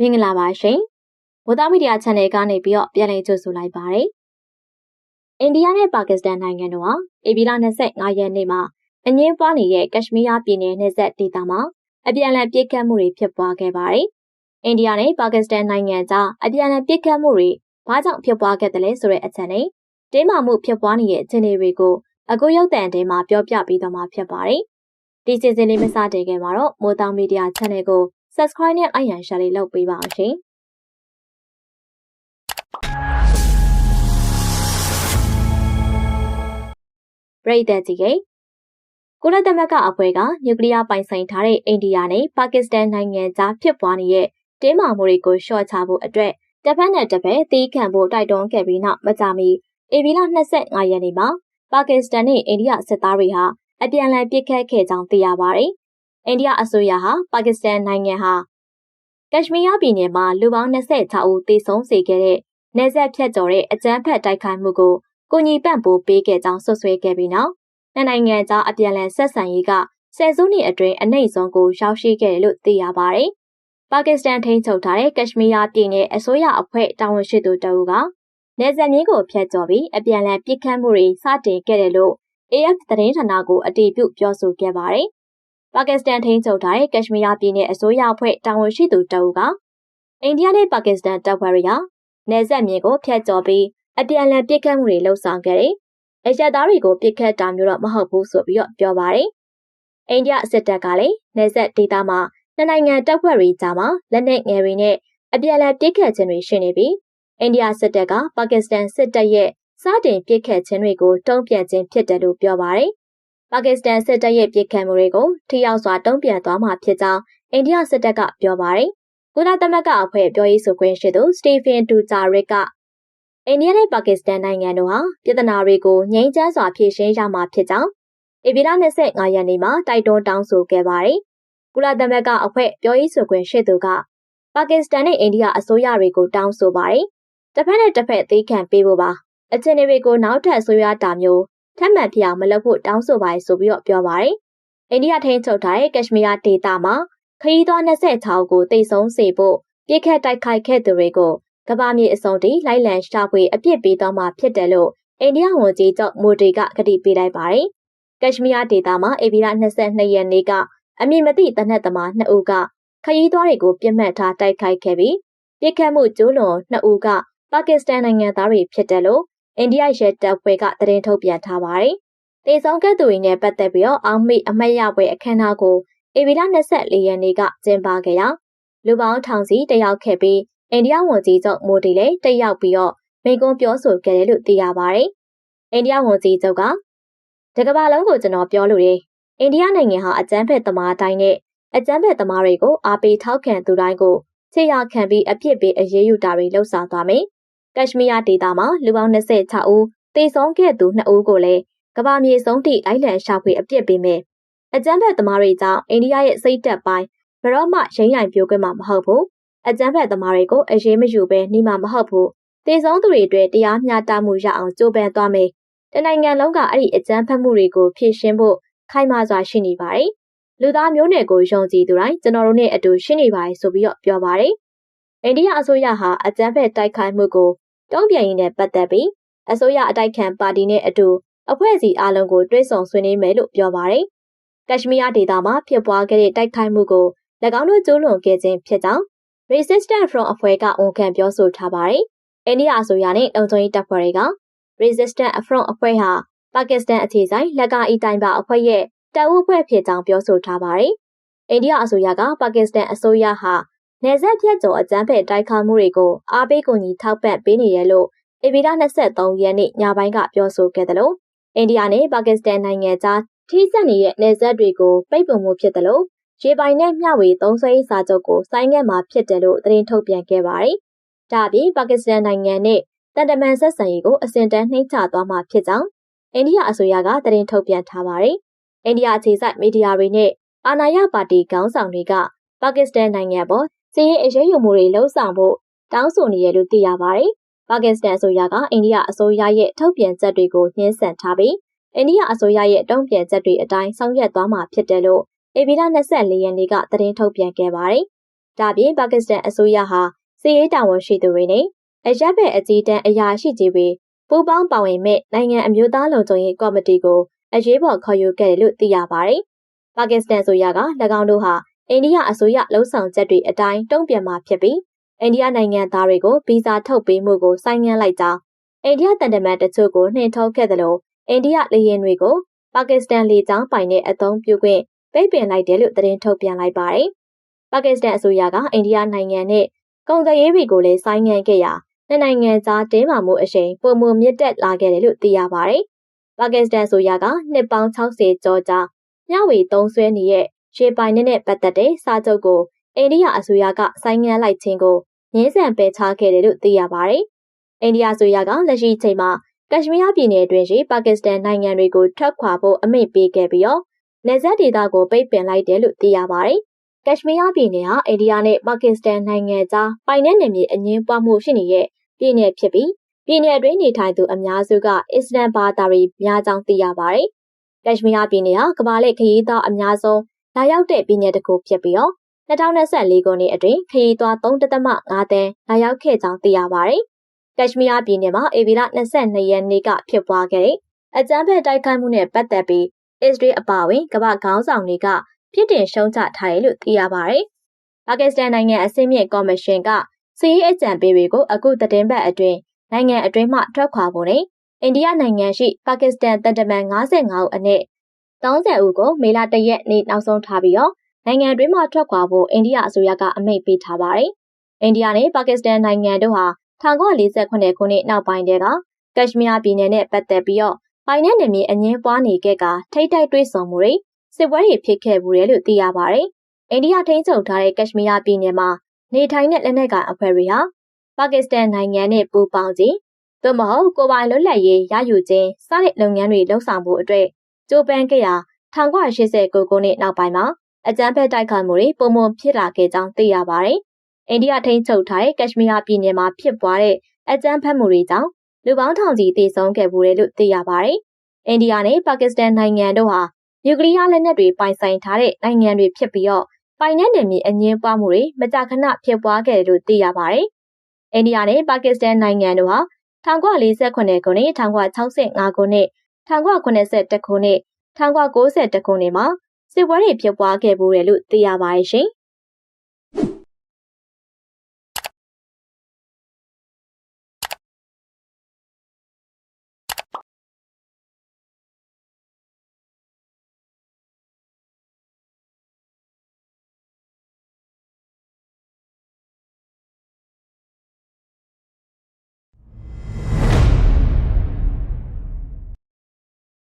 မင်္ဂလာပါရှင်။ဝသားမီဒီယာ channel ကနေပြီးတော့ပြန်လည်ကြိုဆိုလိုက်ပါရစေ။အိန္ဒိယနဲ့ပါကစ္စတန်နိုင်ငံတို့ဟာဧပြီလ25ရက်နေ့မှာအငင်းပွားနေတဲ့ကက်ရှမီးယားပြည်နယ်နယ်စပ်ဒေသမှာအပြန်အလှန်ပစ်ခတ်မှုတွေဖြစ်ပွားခဲ့ပါတယ်။အိန္ဒိယနဲ့ပါကစ္စတန်နိုင်ငံကြားအပြန်အလှန်ပစ်ခတ်မှုတွေဘာကြောင့်ဖြစ်ပွားခဲ့တယ်လဲဆိုတဲ့အချက်နဲ့တင်းမာမှုဖြစ်ပွားနေတဲ့အခြေအနေတွေကိုအခုရုပ်သံထဲမှာပြောပြပေးသွားမှာဖြစ်ပါတယ်။ဒီစီစဉ်လေးမစတင်ခင်မှာတော့မိုးတောင်မီဒီယာ channel ကို subscribe နဲ့ icon share လေးလုပ်ပေးပါအောင်ရှင်။ပရိသတ်ကြီးကကုလသမဂ္ဂအဖွဲ့ကနျူကလ িয়ার ပိုင်ဆိုင်ထားတဲ့အိန္ဒိယနဲ့ပါကစ္စတန်နိုင်ငံကြားဖြစ်ပွားနေတဲ့တင်းမာမှုတွေကိုလျှော့ချဖို့အတွက်တစ်ဖက်နဲ့တစ်ဖက်သီးခံဖို့တိုက်တွန်းခဲ့ပြီးနောက်မကြာမီဧပြီလ25ရက်နေ့မှာပါကစ္စတန်နဲ့အိန္ဒိယစစ်သားတွေဟာအပြန်အလှန်ပစ်ခတ်ခဲ့ကြောင်းသိရပါတယ်။ အိန္ဒိယအစိုးရဟာပါကစ္စတန်နိုင်ငံဟာကက်ရှမီးယားပြည်နယ်မှာလူပေါင်း26ဦးသေဆုံးစေခဲ့တဲ့နေဆက်ဖြတ်ကျော်တဲ့အကြမ်းဖက်တိုက်ခိုက်မှုကိုကိုညီပန့်ပိုးပေးခဲ့ကြောင်းဆွဆွဲခဲ့ပြီးနောက်နှစ်နိုင်ငံကြားအပြန်အလှန်ဆက်ဆံရေးကဆယ်စုနှစ်အတွင်းအနှိမ့်ဆုံးကိုရောက်ရှိခဲ့တယ်လို့သိရပါတယ်။ပါကစ္စတန်ထိန်းချုပ်ထားတဲ့ကက်ရှမီးယားပြည်နယ်အစိုးရအဖွဲ့တာဝန်ရှိသူတအူးကနေဆက်မြင်းကိုဖျက်ကျော်ပြီးအပြန်အလှန်ပစ်ခတ်မှုတွေစတင်ခဲ့တယ်လို့ AF သတင်းဌာနကိုအတည်ပြုပြောဆိုခဲ့ပါတယ်။ ပါကစ္စတန်ထိန်းချုပ်ထားတဲ့ကက်ရှမီးယားပြည်နယ်အစိုးရအဖွဲ့တာဝန်ရှိသူတအူးကအိန္ဒိယနဲ့ပါကစ္စတန်တပ်ဖွဲ့တွေကနေဆက်မြင်းကိုဖျက်ကျော်ပြီးအပြန်အလှန်ပစ်ခတ်မှုတွေလှုပ်ဆောင်ခဲ့တယ်။အရက်သားတွေကိုပစ်ခတ်တာမျိုးတော့မဟုတ်ဘူးဆိုပြီးတော့ပြောပါတယ်။အိန္ဒိယစစ်တပ်ကလည်းနေဆက်ဒေသမှာနှစ်နိုင်ငံတပ်ဖွဲ့တွေကြားမှာလက်နက်ငယ်တွေနဲ့အပြန်အလှန်ပစ်ခတ်ခြင်းတွေရှိနေပြီးအိန္ဒိယစစ်တပ်ကပါကစ္စတန်စစ်တပ်ရဲ့စတင်ပစ်ခတ်ခြင်းတွေကိုတုံ့ပြန်ခြင်းဖြစ်တယ်လို့ပြောပါတယ်။ ပါကစ္စတန်စစ်တပ်ရဲ့ပစ်ခတ်မှုတွေကိုထိရောက်စွာတုံ့ပြန်သွားမှာဖြစ်ကြောင်းအိန္ဒိယစစ်တပ်ကပြောပါတယ်။ကုလသမဂ္ဂအဖွဲ့ပြောရေးဆိုခွင့်ရှိသူစတီဖင်တူဂျာရစ်ကအိန္ဒိယနဲ့ပါကစ္စတန်နိုင်ငံတို့ဟာပြည်ထနာတွေကိုငြိမ်းချမ်းစွာဖြေရှင်းရမှာဖြစ်ကြောင်းဧပြီလ25ရက်နေ့မှာတိုက်တွန်းတောင်းဆိုခဲ့ပါတယ်။ကုလသမဂ္ဂအဖွဲ့ပြောရေးဆိုခွင့်ရှိသူကပါကစ္စတန်နဲ့အိန္ဒိယအစိုးရတွေကိုတောင်းဆိုပါတယ်။တစ်ဖက်နဲ့တစ်ဖက်သိခံပေးဖို့ပါ။အခြေအနေတွေကိုနောက်ထပ်ဆိုရတာမျိုး ထပ်မံဖြစ်အောင်မလုပ်ဖို့တောင်းဆိုပါဆိုပြီးတော့ပြောပါတယ်။အိန္ဒိယထိန်းချုပ်ထားတဲ့ကက်ရှမီးယားဒေသမှာခရီးသွား26ကိုတိတ်ဆုံးစေဖို့ပြစ်ခတ်တိုက်ခိုက်ခဲ့သူတွေကိုကဘာမြေအစုံတီလိုက်လံရှာဖွေအပြစ်ပေးသွားမှာဖြစ်တယ်လို့အိန္ဒိယဝန်ကြီးချုပ်မိုဒီကကတိပေးလိုက်ပါတယ်။ကက်ရှမီးယားဒေသမှာဧပြီလ22ရက်နေ့ကအမည်မသိတနက်သမား2ဦးကခရီးသွားတွေကိုပြစ်မှတ်ထားတိုက်ခိုက်ခဲ့ပြီးပြစ်ခတ်မှုကျူးလွန်2ဦးကပါကစ္စတန်နိုင်ငံသားတွေဖြစ်တယ်လို့ အိန္ဒိယရဲတပ်ဖွဲ့ကသတင်းထုတ်ပြန်ထားပါတယ်။တေဆောင်ကတ်သူတွေနဲ့ပတ်သက်ပြီးတော့အောင်မိအမတ်ရပွဲအခမ်းအနားကိုဧပြီလ24ရက်နေ့ကကျင်းပခဲ့ရာလူပေါင်းထောင်စီတက်ရောက်ခဲ့ပြီးအိန္ဒိယဝန်ကြီးချုပ်မိုဒီလည်းတက်ရောက်ပြီးတော့မိန့်ခွန်းပြောဆိုခဲ့တယ်လို့သိရပါတယ်။အိန္ဒိယဝန်ကြီးချုပ်ကတကဘာလုံးကိုကျွန်တော်ပြောလို့တယ်။အိန္ဒိယနိုင်ငံဟာအကြမ်းဖက်သမားတိုင်းနဲ့အကြမ်းဖက်သမားတွေကိုအားပေးထောက်ခံသူတိုင်းကိုခြေရခံပြီးအပြစ်ပေးအရေးယူတာတွေလှုပ်ဆောင်သွားမယ်။ ကက်ရှမီးယားဒေသမှာလူပေါင်း26ဦးသေဆုံးခဲ့သူ2ဦးကိုလည်းကဘာမြေဆုံးထိလိုက်လံရှာဖွေအပြစ်ပေးမယ်။အကြမ်းဖက်သမားတွေကြောင့်အိန္ဒိယရဲ့စိတ်တက်ပိုင်းဘရော့မှရိမ့်ရိုင်ပြိုခွင့်မှာမဟုတ်ဘူး။အကြမ်းဖက်သမားတွေကိုအရေးမယူဘဲနှိမှာမဟုတ်ဘူး။သေဆုံးသူတွေအတွက်တရားမျှတမှုရအောင်ကြိုးပမ်းသွားမယ်။တနိုင်ငံလုံးကအဲ့ဒီအကြမ်းဖက်မှုတွေကိုဖြေရှင်းဖို့ခိုင်မာစွာရှိနေပါတယ်။လူသားမျိုးနွယ်ကိုယုံကြည်သူတိုင်းကျွန်တော်တို့နဲ့အတူရှိနေပါတယ်ဆိုပြီးတော့ပြောပါတယ်။အိန္ဒိယအစိုးရဟာအကြမ်းဖက်တိုက်ခိုက်မှုကို တုံ့ပြန်ရင်းနဲ့ပတ်သက်ပြီးအစိုးရအတိုက်ခံပါတီနဲ့အတူအဖွဲ့အစည်းအလုံးကိုတွဲဆောင်ဆွေးနွေးမယ်လို့ပြောပါတယ်။ကက်ရှမီးယားဒေသမှာဖြစ်ပွားခဲ့တဲ့တိုက်ခိုက်မှုကို၎င်းတို့ကျူးလွန်ခဲ့ခြင်းဖြစ်ကြောင်း Resistance Front အဖွဲ့ကဝန်ခံပြောဆိုထားပါတယ်။အိန္ဒိယအစိုးရနဲ့လုံခြုံရေးတပ်ဖွဲ့တွေက Resistance Front အဖွဲ့ဟာပါကစ္စတန်အခြေဆိုင်လက်ကာအီတိုင်ပါအဖွဲ့ရဲ့တပ်ဦးအဖွဲ့ဖြစ်ကြောင်းပြောဆိုထားပါတယ်။အိန္ဒိယအစိုးရကပါကစ္စတန်အစိုးရဟာ နေဆက်ဖြတ်ကျော်အကြမ်းဖက်တိုက်ခိုက်မှုတွေကိုအားပေးကူညီထောက်ပံ့ပေးနေရလို့ဧပြီလ23ရက်နေ့ညပိုင်းကပြောဆိုခဲ့တယ်လို့အိန္ဒိယနဲ့ပါကစ္စတန်နိုင်ငံကြားထိစပ်နေတဲ့နယ်စပ်တွေကိုပိတ်ပင်မှုဖြစ်တယ်လို့ရေပိုင်နဲ့မျှဝေသုံးစွဲရေးစာချုပ်ကိုဆိုင်းငံ့မှာဖြစ်တယ်လို့သတင်းထုတ်ပြန်ခဲ့ပါတယ်။ဒါ့အပြင်ပါကစ္စတန်နိုင်ငံနဲ့တန်တမန်ဆက်ဆံရေးကိုအစဉ်တန်းနှိမ့်ချသွားမှာဖြစ်ကြောင်းအိန္ဒိယအစိုးရကသတင်းထုတ်ပြန်ထားပါတယ်။အိန္ဒိယအခြေစိုက်မီဒီယာတွေနဲ့အာဏာရပါတီခေါင်းဆောင်တွေကပါကစ္စတန်နိုင်ငံပေါ် စီးရေးအရေးယူမှုတွေလှုံ့ဆော်ဖို့တောင်းဆိုနေရလို့သိရပါတယ်။ပါကစ္စတန်အစိုးရကအိန္ဒိယအစိုးရရဲ့ထုတ်ပြန်ချက်တွေကိုညှင်းဆန်ထားပြီးအိန္ဒိယအစိုးရရဲ့တုံ့ပြန်ချက်တွေအတိုင်းဆောင်ရွက်သွားမှာဖြစ်တယ်လို့ဧပြီလ24ရက်နေ့ကသတင်းထုတ်ပြန်ခဲ့ပါတယ်။ဒါပြင်ပါကစ္စတန်အစိုးရဟာစီးရေးတာဝန်ရှိသူတွေနဲ့အရက်ဘက်အကြီးတန်းအရာရှိကြီးတွေပူးပေါင်းပါဝင်မဲ့နိုင်ငံအမျိုးသားလုံခြုံရေးကော်မတီကိုအရေးပေါ်ခေါ်ယူခဲ့တယ်လို့သိရပါတယ်။ပါကစ္စတန်အစိုးရက၎င်းတို့ဟာ အိန္ဒိယအစိုးရလှုံ့ဆော်ချက်တွေအတိုင်းတုံ့ပြန်မှာဖြစ်ပြီးအိန္ဒိယနိုင်ငံသားတွေကိုဗီဇာထုတ်ပေးမှုကိုဆိုင်းငံ့လိုက်ကြောင်းအိန္ဒိယတန်တမန်တချို့ကိုနှင်ထုတ်ခဲ့တယ်လို့အိန္ဒိယလေယာဉ်တွေကိုပါကစ္စတန်လေကြောင်းပိုင်တဲ့အသုံးပြုခွင့်ပိတ်ပင်လိုက်တယ်လို့သတင်းထုတ်ပြန်လိုက်ပါတယ်။ပါကစ္စတန်အစိုးရကအိန္ဒိယနိုင်ငံနဲ့ကုန်သွယ်ရေးတွေကိုလည်းဆိုင်းငံ့ခဲ့ရာနှစ်နိုင်ငံကြားတင်းမာမှုအရှိန်ပုံမှုမြင့်တက်လာခဲ့တယ်လို့သိရပါတယ်။ပါကစ္စတန်အစိုးရကနှစ်ပေါင်း60ကျော်ကြာမျှဝေသုံးစွဲနေတဲ့ ရေပိုင်နဲ့နဲ့ပတ်သက်တဲ့စာချုပ်ကိုအိန္ဒိယအစိုးရကဆိုင်းငံ့လိုက်ခြင်းကိုငင်းဆန်ပယ်ချခဲ့တယ်လို့သိရပါတယ်။အိန္ဒိယအစိုးရကလက်ရှိချိန်မှာကက်ရှမီးယားပြည်နယ်အတွင်းရှိပါကစ္စတန်နိုင်ငံတွေကိုထွက်ခွာဖို့အမိန့်ပေးခဲ့ပြီးတော့နယ်စပ်ဒေသကိုပိတ်ပင်လိုက်တယ်လို့သိရပါတယ်။ကက်ရှမီးယားပြည်နယ်ဟာအိန္ဒိယနဲ့ပါကစ္စတန်နိုင်ငံကြားပိုင်နယ်နယ်မြေအငင်းပွားမှုရှိနေတဲ့ပြည်နယ်ဖြစ်ပြီးပြည်နယ်အတွင်းနေထိုင်သူအများစုကအစ္စလမ်ဘာသာတွေများကြောင်းသိရပါတယ်။ကက်ရှမီးယားပြည်နယ်ဟာကမ္ဘာလက်ခရီးသားအများဆုံး လာရောက်တဲ့ပြည်နယ်တစ်ခုဖြစ်ပြီးတော့2024ခုနှစ်အတွင်းခရီးသွား3.5တန်းလာရောက်ခဲ့ကြောင်းသိရပါတယ်။ကက်ရှမီးယားပြည်နယ်မှာအေဗီလာ22ရက်နေ့ကဖြစ်ပွားခဲ့တဲ့အကြမ်းဖက်တိုက်ခိုက်မှုနဲ့ပတ်သက်ပြီးအစ္စရေးအပါအဝင်ကမ္ဘာခေါင်းဆောင်တွေကပြစ်တင်ရှုံချထားတယ်လို့သိရပါတယ်။ပါကစ္စတန်နိုင်ငံအစည်းအမြင့်ကော်မရှင်ကစီးရေးအကြံပေးတွေကိုအခုသတင်းပတ်အတွင်းနိုင်ငံအတွင်းမှထွက်ခွာဖို့နဲ့အိန္ဒိယနိုင်ငံရှိပါကစ္စတန်တန်တမန်55ဦးအနက် 30ဦးကိုမေလ၁ရက်နေ့နောက်ဆုံးထားပြီးတော့နိုင်ငံတွင်းမှထွက်ခွာဖို့အိန္ဒိယအစိုးရကအမိန့်ပေးထားပါတယ်။အိန္ဒိယနဲ့ပါကစ္စတန်နိုင်ငံတို့ဟာ1948ခုနှစ်နောက်ပိုင်းတည်းကကက်ရှမီးယားပြည်နယ်နဲ့ပတ်သက်ပြီးတော့ပိုင်နယ်နယ်မြေအငင်းပွားနေခဲ့ကထိတ်တိုက်တွေ့ဆုံမှုတွေစစ်ပွဲတွေဖြစ်ခဲ့ဘူးတယ်လို့သိရပါတယ်။အိန္ဒိယထိန်းချုပ်ထားတဲ့ကက်ရှမီးယားပြည်နယ်မှာနေထိုင်တဲ့လက်နက်ကိုင်အဖွဲ့တွေဟာပါကစ္စတန်နိုင်ငံနဲ့ပူးပေါင်းခြင်းသို့မဟုတ်ကိုပိုင်လွတ်လပ်ရေးရယူခြင်းစတဲ့လုပ်ငန်းတွေလှုပ်ဆောင်ဖို့အတွက် ကြိုးပမ်းခဲ့ရာ1989ခုနှစ်နောက်ပိုင်းမှာအကြမ်းဖက်တိုက်ခိုက်မှုတွေပုံမှန်ဖြစ်လာခဲ့ကြောင်းသိရပါတယ်။အိန္ဒိယထိန်းချုပ်ထားတဲ့ကက်ရှမီးယားပြည်နယ်မှာဖြစ်ပွားတဲ့အကြမ်းဖက်မှုတွေကြောင့်လူပေါင်းထောင်ချီသေဆုံးခဲ့မှုတွေလို့သိရပါတယ်။အိန္ဒိယနဲ့ပါကစ္စတန်နိုင်ငံတို့ဟာနျူကလ িয়ার လက်နက်တွေပိုင်ဆိုင်ထားတဲ့နိုင်ငံတွေဖြစ်ပြီးတော့ပိုင်နယ်နယ်မြေအငင်းပွားမှုတွေမကြာခဏဖြစ်ပွားခဲ့တယ်လို့သိရပါတယ်။အိန္ဒိယနဲ့ပါကစ္စတန်နိုင်ငံတို့ဟာ1948ခုနှစ်1965ခုနှစ် 1981ခုနှစ်1991ခုနှစ်မှာစစ်ပွဲတွေဖြစ်ပွားခဲ့မှုတယ်လို့သိရပါတယ်ရှင်။